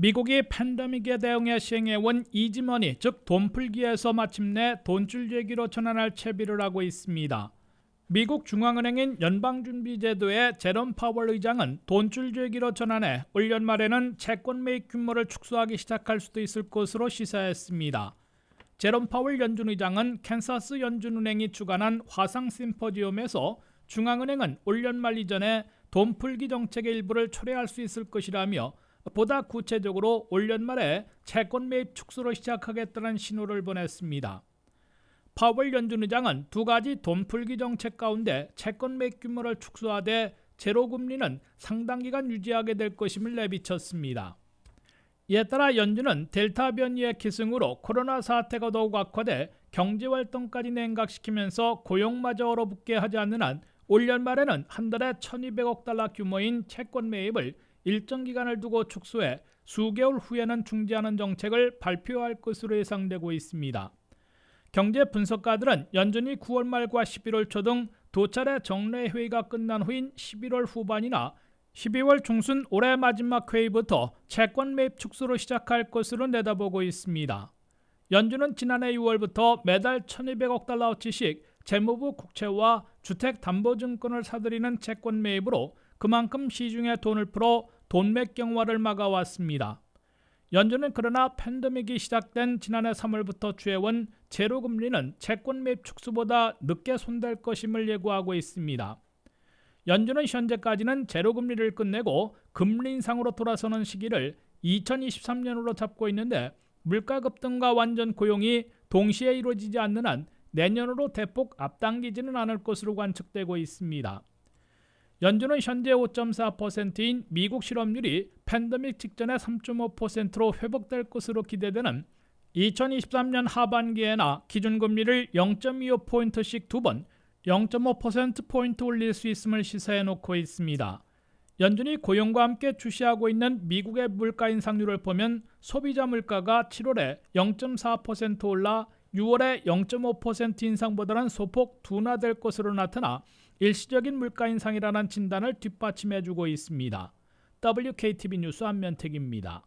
미국이 팬데믹에 대응해 시행해온 이지머니 즉 돈풀기에서 마침내 돈줄 얘기로 전환할 채비를 하고 있습니다. 미국 중앙은행인 연방준비제도의 제롬 파월 의장은 돈줄 얘기로 전환해 올 연말에는 채권 매입 규모를 축소하기 시작할 수도 있을 것으로 시사했습니다. 제롬 파월 연준 의장은 캔사스 연준은행이 주관한 화상 심포지엄에서 중앙은행은 올 연말 이전에 돈 풀기 정책의 일부를 초래할 수 있을 것이라며 보다 구체적으로 올 연말에 채권 매입 축소를 시작하겠다는 신호를 보냈습니다. 파월 연준 의장은 두 가지 돈 풀기 정책 가운데 채권 매입 규모를 축소하되 제로 금리는 상당 기간 유지하게 될 것임을 내비쳤습니다. 이에 따라 연준은 델타 변이의 기승으로 코로나 사태가 더욱 악화돼 경제 활동까지 냉각시키면서 고용마저 얼어붙게 하지 않는 한 올 연말에는 한 달에 1,200억 달러 규모인 채권 매입을 일정 기간을 두고 축소해 수개월 후에는 중지하는 정책을 발표할 것으로 예상되고 있습니다. 경제 분석가들은 연준이 9월 말과 11월 초 등 두 차례 정례 회의가 끝난 후인 11월 후반이나 12월 중순 올해 마지막 회의부터 채권 매입 축소로 시작할 것으로 내다보고 있습니다. 연준은 지난해 6월부터 매달 1,200억 달러어치씩 재무부 국채와 주택담보증권을 사들이는 채권 매입으로 그만큼 시중에 돈을 풀어 돈맥 경화를 막아왔습니다. 연준은 그러나 팬데믹이 시작된 지난해 3월부터 취해온 제로 금리는 채권 매입 축소보다 늦게 손댈 것임을 예고하고 있습니다. 연준은 현재까지는 제로 금리를 끝내고 금리 인상으로 돌아서는 시기를 2023년으로 잡고 있는데 물가 급등과 완전 고용이 동시에 이루어지지 않는 한 내년으로 대폭 앞당기지는 않을 것으로 관측되고 있습니다. 연준은 현재 5.4%인 미국 실업률이 팬데믹 직전의 3.5%로 회복될 것으로 기대되는 2023년 하반기에나 기준금리를 0.25포인트씩 두 번 0.5%포인트 올릴 수 있음을 시사해 놓고 있습니다. 연준이 고용과 함께 주시하고 있는 미국의 물가 인상률을 보면 소비자 물가가 7월에 0.4% 올라 6월에 0.5% 인상보다는 소폭 둔화될 것으로 나타나 일시적인 물가 인상이라는 진단을 뒷받침해주고 있습니다. WKTV 뉴스 안면택입니다.